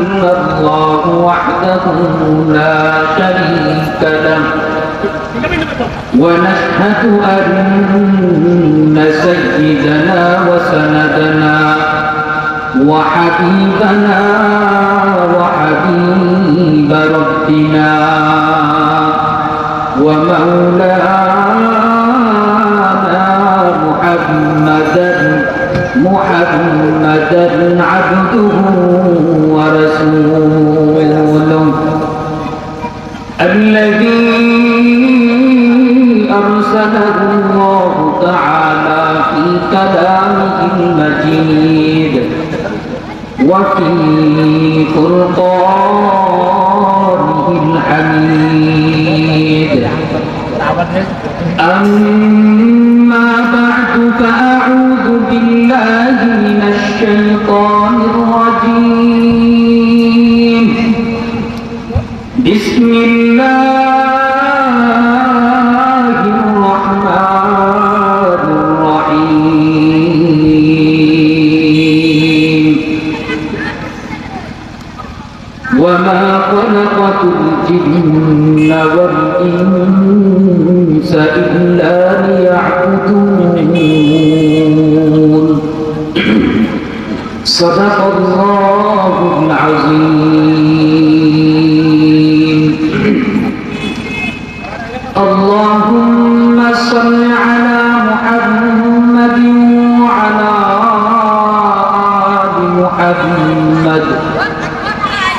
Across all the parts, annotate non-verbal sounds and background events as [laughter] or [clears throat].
الله وحده لا شريك له. ونشهد أن سيدنا وسندنا وحبيبنا وحبيب ربنا ومولانا محمدا محمدا عبده ورسوله. الذي أرسله الله تعالى في كلامه المجيد وفي فرقانه الحميد. أما الجن والإنس إلا ليعبدون. [clears throat] صدق الله العظيم. اللهم صل على محمد وعلى آل محمد.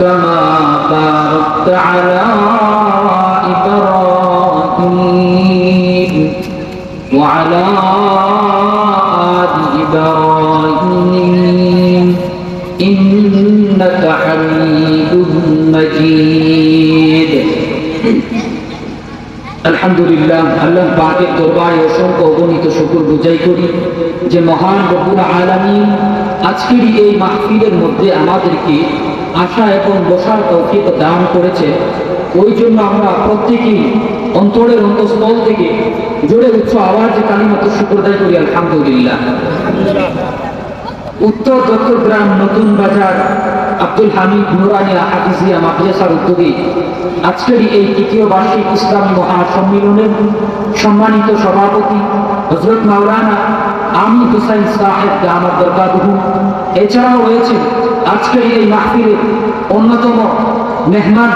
كما باركت على إبراهيم وعلى آل إبراهيم إنك حميد مجيد আলহামদুলিল্লাহ আল্লাহ পাকের দরবারে অসংখ্য অগণিত শুকুর বুঝাই করি যে মহান রব্বুল আলামিন আজকের এই মাহফিলের মধ্যে আমাদেরকে আশা এবং বসার তৌফিক দান করেছে। ওই জন্য আমরা প্রত্যেকেই অন্তরের অন্তঃস্থল থেকে জোরে উচ্চ আওয়াজে কালিমাত শুকুর দায় করি, আলহামদুলিল্লাহ। উত্তর চট্টগ্রাম নতুন বাজার আব্দুল হামিদ নুরানিয়া হাফিজিয়া মাদ্রাসার উদ্যোগে আজকের এই তৃতীয় বার্ষিক ইসলামী মহাসম্মেলনের সম্মানিত সভাপতি হজরত মাওলানা আমি হুসাইন সাহেব আমার দরকার এছাড়াও রয়েছে আজকের এই মাহফিলের অন্যতম মেহমান,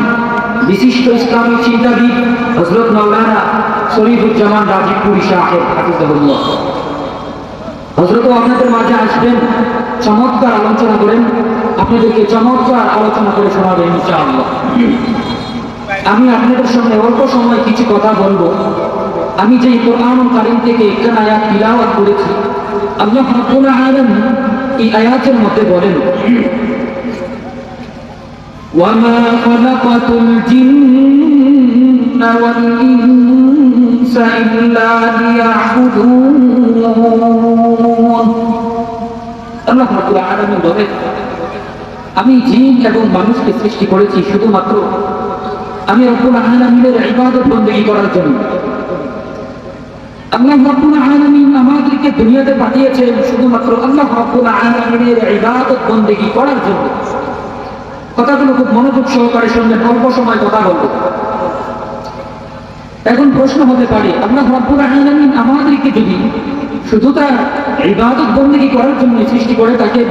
বিশিষ্ট ইসলামী চিন্তাবিদ হজরত মাওলানা শরীফুজ্জামান রাজীবপুরি সাহেব, হাফিজাহুল্লাহ। হজরত আপনাদের মাঝে আসবেন, চমৎকার আলোচনা করেন। আপনাদেরকে চমৎকার আলোচনা করে শোনাবেন ইনশাআল্লাহ। আমি আপনাদের সামনে অল্প সময় কিছু কথা বলব। আমি যে কোরআন কারিম থেকে একটা আয়াত তিলাওয়াত করেছি আল্লাহ এই আয়াতের বলেন আমি জিন এবং মানুষকে সৃষ্টি করেছি শুধুমাত্র আমি অপুর আহানের ইবাদত বন্দী করার জন্য। আমরা রব্বুল আহানি আমার আমাদেরকে দুনিয়াতে পাঠিয়েছেন, শুধুমাত্র আল্লাহ আলমের ইবাদত বন্দেগি করার জন্য। কথাগুলো খুব মনোযোগ সহকারে শুনলেন অল্প সময় কথা বলব। এখন প্রশ্ন হতে পারে, আল্লাহ রব্বুল আহমিন আমাদেরকে যদি শুধু তার ইবাদত বন্দেগি করার জন্য সৃষ্টি করে তাকে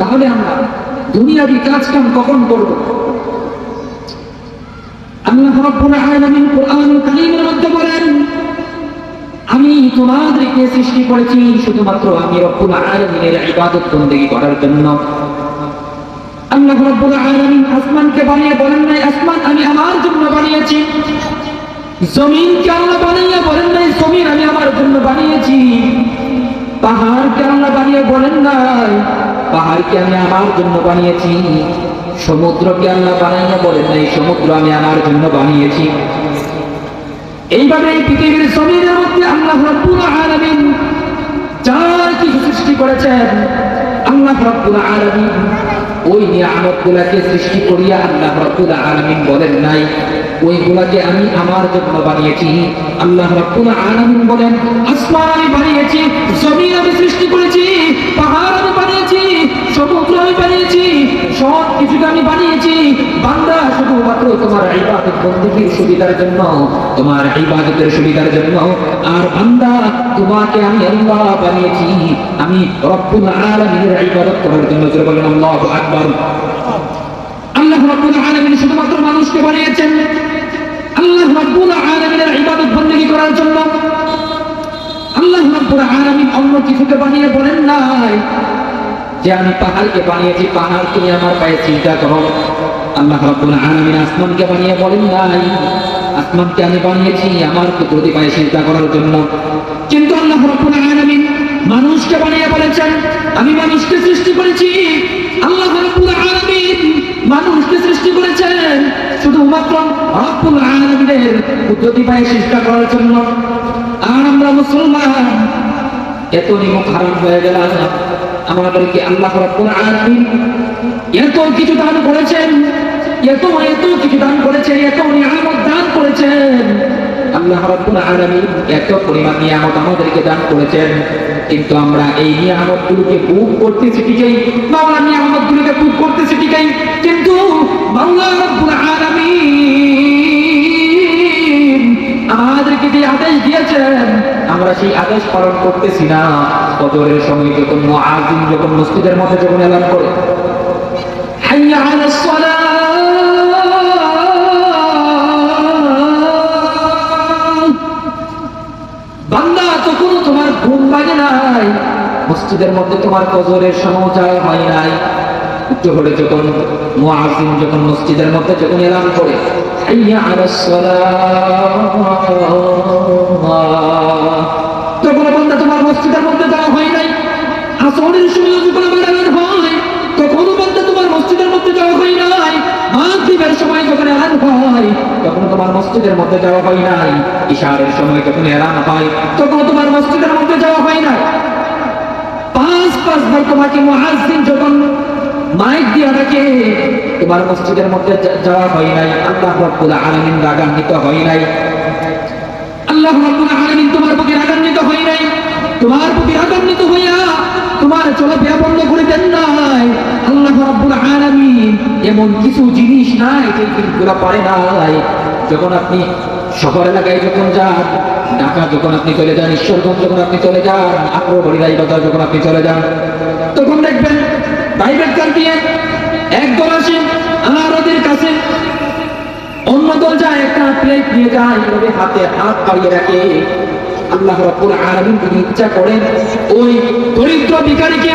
তাহলে আমরা দুনিয়াবি কাজকাম কখন করব? আল্লাহ রব্বুল আহমিন কোরআন কালিমের মধ্যে বলেন আমি তোমাদেরকে সৃষ্টি করেছি শুধুমাত্র আমি রব্বুল আলামিনের ইবাদত বন্দী করার জন্য। আল্লাহ রাব্বুল আলামিন আসমানকে বানিয়ে বলেন নাই, আসমান আমি আমার জন্য বানিয়েছি। জমিনকে আল্লাহ বানিয়ে বলেন নাই, জমিন আমি আমার জন্য বানিয়েছি। পাহাড়কে আল্লাহ বানিয়ে বলেন নাই, পাহাড়কে আমি আমার জন্য বানিয়েছি। সমুদ্রকে আল্লাহ বানাইয়া বলেন নাই, সমুদ্র আমি আমার জন্য বানিয়েছি। এইভাবে এই পৃথিবীর জমিনের মধ্যে আল্লাহ রাব্বুল আলামিন যা কিছু সৃষ্টি করেছেন, আল্লাহ রাব্বুল আলামিন ওই নিয়ামতগুলাকে সৃষ্টি করিয়া আল্লাহ রাব্বুল আলামিন বলেন নাই। ওইগুলাকে আমি আমার জন্য বানিয়েছি। আল্লাহ রাব্বুল আলামিন বলেন, আসমান আমি বানিয়েছি, জমিন আমি সৃষ্টি করেছি, পাহাড় আমি বানিয়েছি, সমুদ্র আমি বানিয়েছি, সব কিছুকে আমি বানিয়েছি। বান্দা, শুধুমাত্র তোমার ইবাদত বন্দীর সুবিধার জন্য, তোমার ইবাদতের সুবিধার জন্য। আর বান্দা, তোমাকে আমি আল্লাহ বানিয়েছি। আমি রব্বুল আলামিনের ইবাদত করার জন্য বলেন, আল্লাহু আকবার। আল্লাহ রাব্বুল আলামিন শুধুমাত্র মানুষকে বানিয়েছেন। আল্লাহ রাব্বুল আলামিনের ইবাদত বندگی করার জন্য। আল্লাহ রাব্বুল আলামিন অন্য কিছুকে বানিয়ে বলেন নাই যে আমি পাহাড়কে বানিয়েছি, পাহাড় তুমি আমার পায়ে চিন্তা করো। আল্লাহ রাব্বুল আলামিন আসমানকে বানিয়ে বলেন নাই, আসমানকে আমি বানিয়েছি আমার কুদরতি পায়ে চিন্তা করার জন্য। কিন্তু আল্লাহ রাব্বুল আলামিন মানুষকে বানিয়ে বলেছেন, আমি মানুষকে সৃষ্টি করেছি। আল্লাহ রাব্বুল আলামিন মানুষকে সৃষ্টি করেছেন শুধুমাত্র রব্বুল আলামিনের কুদরতি পায়ে চেষ্টা করার জন্য। আর আমরা মুসলমান এত নিমক হারাম হয়ে গেল আমাদেরকে আল্লাহ রাব্বুল আলামিন এত কিছু দান করেছেন। এত এত দান এত নিয়ামত দান করেছেন? আল্লাহ আলামিন এত পরিমাণ নিয়ামত আমাদেরকে দান করেছেন, কিন্তু আমরা এই নিয়ামতগুলোকে মাওলা নিয়ামতগুলোকে কিন্তু রাব্বুল আলামিন আমাদেরকে যে আদেশ দিয়েছেন, আমরা সেই আদেশ পালন করতেছি না। ফজরের সময় যখন মুআযিন যখন মসজিদের মধ্যে যখন এলান করে, হাইয়া আলাস বান্দা তখন তোমার ঘুম লাগে নাই। মসজিদের মধ্যে তোমার কজরের সময় হয় নাই। মধ্যে যখন করে তখন বান্দা তোমার মসজিদের মধ্যে যাওয়া হয় নাই। আসরের সময় যখন আমার এলান তখন বান্দা তোমার মসজিদের মধ্যে যাওয়া হয় নাই। মাগরিবের সময় যখন এলান হয়, তখন তোমার মসজিদের মধ্যে যাওয়া হয় নাই। ইশারের সময় যখন এলান হয়, তখন তোমার মসজিদের মধ্যে যাওয়া হয় নাই। পাঁচ পাঁচবার তোমাকে মুআজ্জিন যখন মাইক দিয়ে ডাকে, তোমার মসজিদের মধ্যে যাওয়া হয় নাই। আল্লাহ রাব্বুল আলামিন রাগান্বিত হয় নাই। আল্লাহ রাব্বুল আলামিন তোমার প্রতি রাগান্বিত হয় নাই। তোমার প্রতি রাগান্বিত হইয়া তোমার চলাফেরা বন্ধ করে দেন নাই। আল্লাহ রাব্বুল আলামিন এমন কিছু জিনিস নাই যে জিনিসগুলো পারে নাই। যখন আপনি শহর এলাকায় যখন যান, ঢাকা যখন আপনি চলে যান, ঈশ্বরগঞ্জ যখন আপনি চলে যান আগ্রবাড়ি রাইবাজার যখন আপনি চলে যান, তখন দেখবেন প্রাইভেট কার দিয়ে একদল আসে আর কাছে। অন্য দল যায়, একটা প্লেট নিয়ে যায় হাতে হাত বাড়িয়ে রাখে। আল্লাহ রাব্বুল আলামিন যদি ইচ্ছা করেন, ওই দরিদ্র ভিখারিকে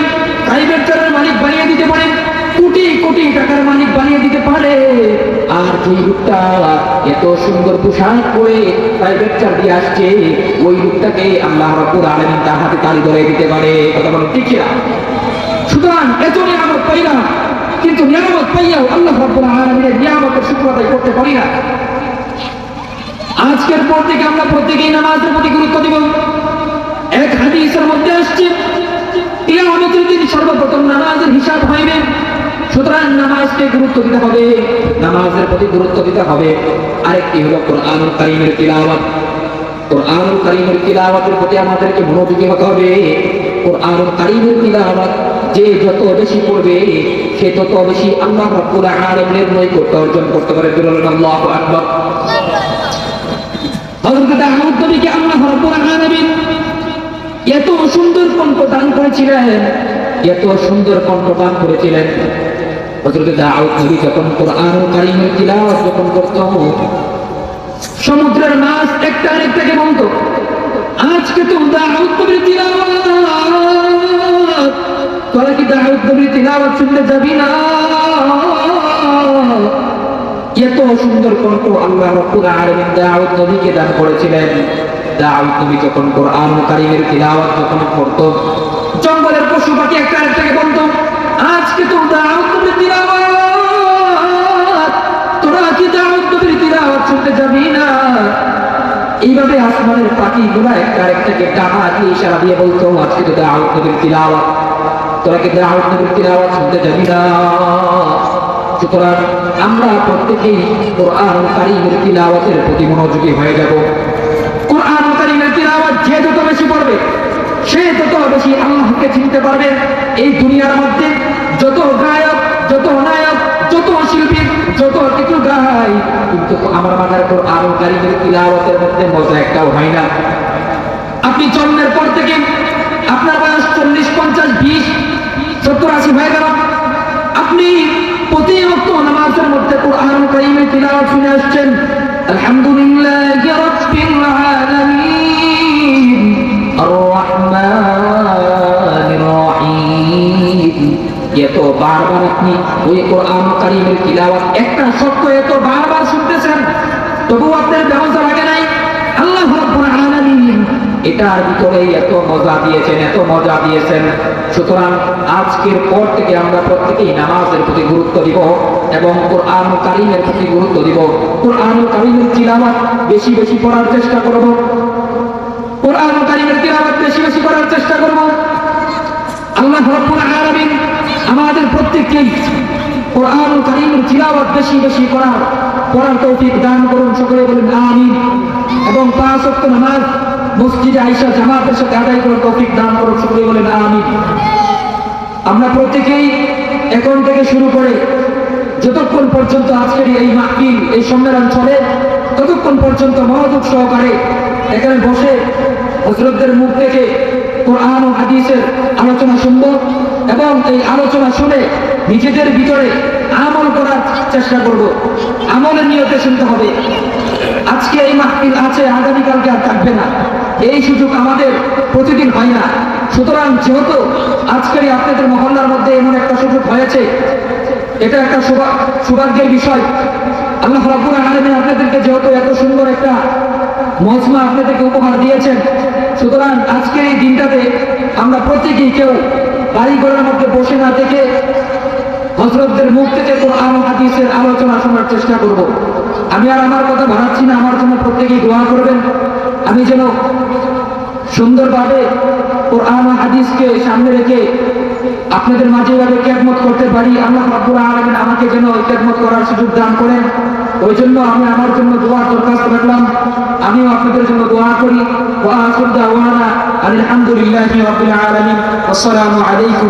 প্রাইভেট কারের মালিক বানিয়ে দিতে পারেন, কোটি কোটি টাকার মালিক বানিয়ে দিতে পারে। আর যে লোকটা এত সুন্দর পোশাক পরে প্রাইভেট কার দিয়ে আসছে, ওই লোকটাকে আল্লাহ রাব্বুল আলামিন তার হাতে তালি ধরে দিতে পারে। কথা বলেন ঠিক কিনা? সুতরাং এত নিয়ামত পাইলাম, কিন্তু নিয়ামত পাইয়াও আল্লাহ রাব্বুল আলামিনের নিয়ামতের শুকর আদায় করতে পারি না। আজকের পর থেকে আমরা প্রত্যেকেই নামাজের প্রতি গুরুত্ব দিব এক সর্বপ্রথম নামাজের সুতরাং নামাজকে গুরুত্ব দিতে হবে। নামাজের প্রতি গুরুত্ব দিতে হবে। হলো প্রতি আমাদেরকে হতে হবে। যে যত বেশি পড়বে, সে তত বেশি আল্লাহ রাব্বুল আলামিনের নৈকট্য অর্জন করতে পারে। বলুন, আল্লাহু এত সুন্দর কণ্ঠ দান করেছিলেন। এত সুন্দর কণ্ঠ দান করেছিলেন। হযরত দাউদ নবী যখন কোরআনুল কারীমের তিলাওয়াত যখন করত, সমুদ্রের মাছ একটা আরেকটাকে বলতো আজকে তো তোরা কি দাউদ নবীর শুনতে যাবি না? এত সুন্দর কণ্ঠ আল্লাহ রাব্বুল আলামিন দাউদ নবীকে দান করেছিলেন। দাউদ নবী যখন কোরআন কারিমের তিলাওয়াত যখন করতো জঙ্গলের পশু পাখি একটা আরেকটাকে বলতো, আজকে তো দাউদ নবীর তিলাওয়াত, তোরা কি দাউদ নবীর তিলাওয়াত শুনতে যাবি না? এইভাবে আসমানের পাখিগুলা একটা আরেকটাকে টাকা দিয়ে ইশারা দিয়ে বলতো, আজকে তো দাউদ নবীর তিলাওয়াত, তোরা কি দাউদ নবীর তিলাওয়াত শুনতে যাবি না? সুতরাং আমরা প্রত্যেকেই কোরআন কারিমের তিলাওয়াতের প্রতি মনোযোগী হয়ে যাব। যত পড়বে সে তত বেশি আল্লাহকে চিনতে পারবে, এই দুনিয়ার মধ্যে যত গায়ক, যত নায়ক, যত শিল্পী, যত কিছু গায়, কিন্তু আমার মাথার কোরআন কারিমের তিলাওয়াতের মধ্যে মজা একটাও হয় না। আপনি জন্মের পর থেকে আপনার বয়স চল্লিশ, পঞ্চাশ, বিশ, সত্তর, আশি হয়ে গেল। আপনি প্রতি অক্ত নামাজের মধ্যে কোরআন কারিমের তিলাওয়াত শুনে আসছেন, আলহামদুলিল্লাহ রাব্বিল আলামিন। আর এত বারবার আপনি ওই কোরআন কারিমের একটা শব্দ এত বারবার শুনতেছেন তবু আপনার ব্যবস্থা লাগে নাই? আল্লাহ এটার ভিতরে এত মজা দিয়েছেন, এত মজা দিয়েছেন। সুতরাং আজকের পর থেকে আমরা প্রত্যেকেই নামাজের প্রতি গুরুত্ব দিব এবং কোরআন কারিমের প্রতি গুরুত্ব দিব। কোরআন কারিমের তিলাওয়াত বেশি বেশি পড়ার চেষ্টা করব। কোরআন কারিমের তিলাওয়াত বেশি বেশি করার চেষ্টা করব আল্লাহ আমাদের প্রত্যেককেই কোরআন কারিমের তিলাওয়াত বেশি বেশি করার, পড়ার তৌফিক দান করুন, সকলে বলেন আমিন। এবং পাঁচ ওয়াক্ত নামাজ মসজিদে আইসা জামাতের সাথে আদায় করার তৌফিক দান করুন, সকলে বলেন আমিন। আমরা প্রত্যেকেই এখন থেকে শুরু করে যতক্ষণ পর্যন্ত আজকের এই মাহফিল, এই সম্মেলন চলে, ততক্ষণ পর্যন্ত মনোযোগ সহকারে এখানে বসে হজরতদের মুখ থেকে কোরআন ও হাদিসের আলোচনা শুনব এবং এই আলোচনা শুনে নিজেদের ভিতরে আমল করার চেষ্টা করব। আমলের নিয়তে শুনতে হবে। আজকে এই মাহফিল আছে, আগামীকালকে আর থাকবে না। এই সুযোগ আমাদের প্রতিদিন হয় না। সুতরাং যেহেতু আজকের আপনাদের মহল্লার মধ্যে এমন একটা সুযোগ হয়েছে, এটা একটা সৌভা- সৌভাগ্যের বিষয়। আল্লাহ রাব্বুল আলামিন আপনাদেরকে যেহেতু এত সুন্দর একটা মজমা আপনাদেরকে উপহার দিয়েছেন। সুতরাং আজকের এই দিনটাতে আমরা প্রত্যেকেই কেউ বাড়ি ঘরের মধ্যে বসে না থেকে হজরতদের মুখ থেকে কোরআন হাদিসের আলোচনা শোনার চেষ্টা করব। আমি আর আমার কথা বাড়াচ্ছি না, আমার জন্য প্রত্যেকেই দোয়া করবেন। আমি যেন সুন্দরভাবে কোরআন ও হাদিসকে সামনে রেখে আপনাদের মাঝে এভাবে খেদমত করতে পারি। আল্লাহ রাব্বুল আলামিন আমাকে যেন খেদমত করার সুযোগ দান করেন। ওই জন্য আমি আমার জন্য দোয়া দরখাস্ত রাখলাম। আমিও আপনাদের জন্য দোয়া করি ওয়া আখির দাওয়ানা আলহামদুলিল্লাহি রাব্বিল আলামিন আসসালামু আলাইকুম।